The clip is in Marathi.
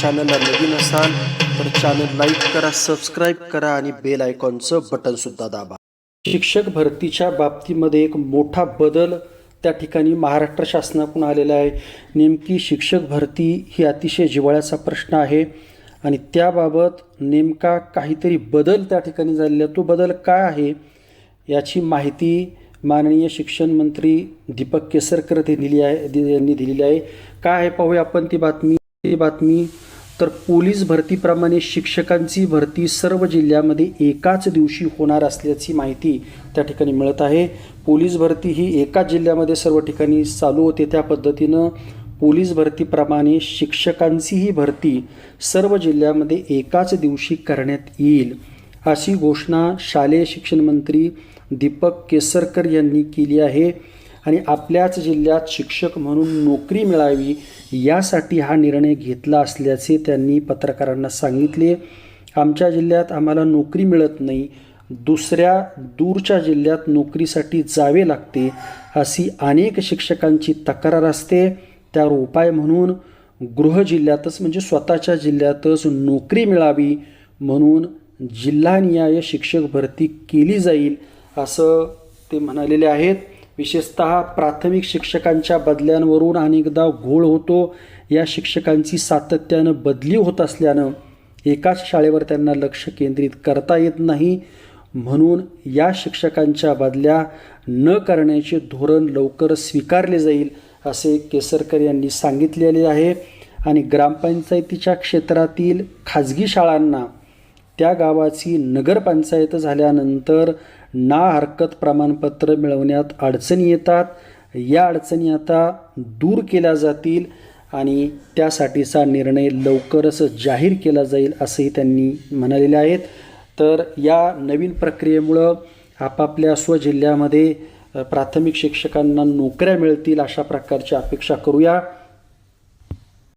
चॅनलला नवीन असाल तर चॅनल लाईक करा सबस्क्राईब करा आणि बेल आयकॉनचं बटनसुद्धा दाबा. शिक्षक भरतीच्या बाबतीमध्ये एक मोठा बदल त्या ठिकाणी महाराष्ट्र शासनाकडून आलेला आहे. नेमकी शिक्षक भरती ही अतिशय जिव्हाळ्याचा प्रश्न आहे आणि त्याबाबत नेमका काहीतरी बदल त्या ठिकाणी झालेला तो बदल काय आहे याची माहिती माननीय शिक्षण मंत्री दीपक केसरकर ते दिली आहे दि- यांनी दिलेली आहे. काय आहे पाहूया आपण ती बातमी. ती बातमी. तर पोलीस भरतीप्रमाणे शिक्षकांची भरती सर्व जिल्ह्यामध्ये एकाच दिवशी होणार असल्याची माहिती त्या ठिकाणी मिळत आहे. पोलीस भरती ही एकाच जिल्ह्यामध्ये सर्व ठिकाणी चालू होते त्या पद्धतीनं पोलीस भरतीप्रमाणे शिक्षकांचीही भरती सर्व जिल्ह्यामध्ये एकाच दिवशी करण्यात येईल. अशी घोषणा शालेय शिक्षण मंत्री दीपक केसरकर यांनी केली आहे. आणि आपल्याच जिल्ह्यात शिक्षक म्हणून नोकरी मिळावी यासाठी हा निर्णय घेतला असल्याचे त्यांनी पत्रकारांना सांगितले. आमच्या जिल्ह्यात आम्हाला नोकरी मिळत नाही. दुसऱ्या दूरच्या जिल्ह्यात नोकरीसाठी जावे लागते अशी अनेक शिक्षकांची तक्रार असते. त्यावर उपाय म्हणून गृह जिल्ह्यातच म्हणजे स्वतःच्या जिल्ह्यातच नोकरी मिळावी म्हणून जिल्हानिहाय शिक्षक भरती केली जाईल असं ते म्हणालेले आहेत. विशेषत प्राथमिक शिक्षकांच्या बदल्यांवरून अनेकदा घोळ होतो या शिक्षकांची सातत्यानं बदली होत असल्यानं एकाच शाळेवर त्यांना लक्ष केंद्रित करता येत नाही. म्हणून या शिक्षकांच्या बदल्या न करण्याचे धोरण लवकर स्वीकारले जाईल असे केसरकर यांनी सांगितलेले आहे. आणि ग्रामपंचायतीच्या क्षेत्रातील खाजगी शाळांना त्या गावाची नगरपंचायत झाल्यानंतर ना हरकत प्रमाणपत्र मिळवण्यात अडचणी येतात. या अडचणी आता दूर केल्या जातील आणि त्यासाठीचा निर्णय लवकरच जाहीर केला जाईल असंही त्यांनी म्हणालेले आहेत. तर या नवीन प्रक्रियेमुळं आपापल्या स्वजिल्ह्यामध्ये प्राथमिक शिक्षकांना नोकऱ्या मिळतील अशा प्रकारची अपेक्षा करूया.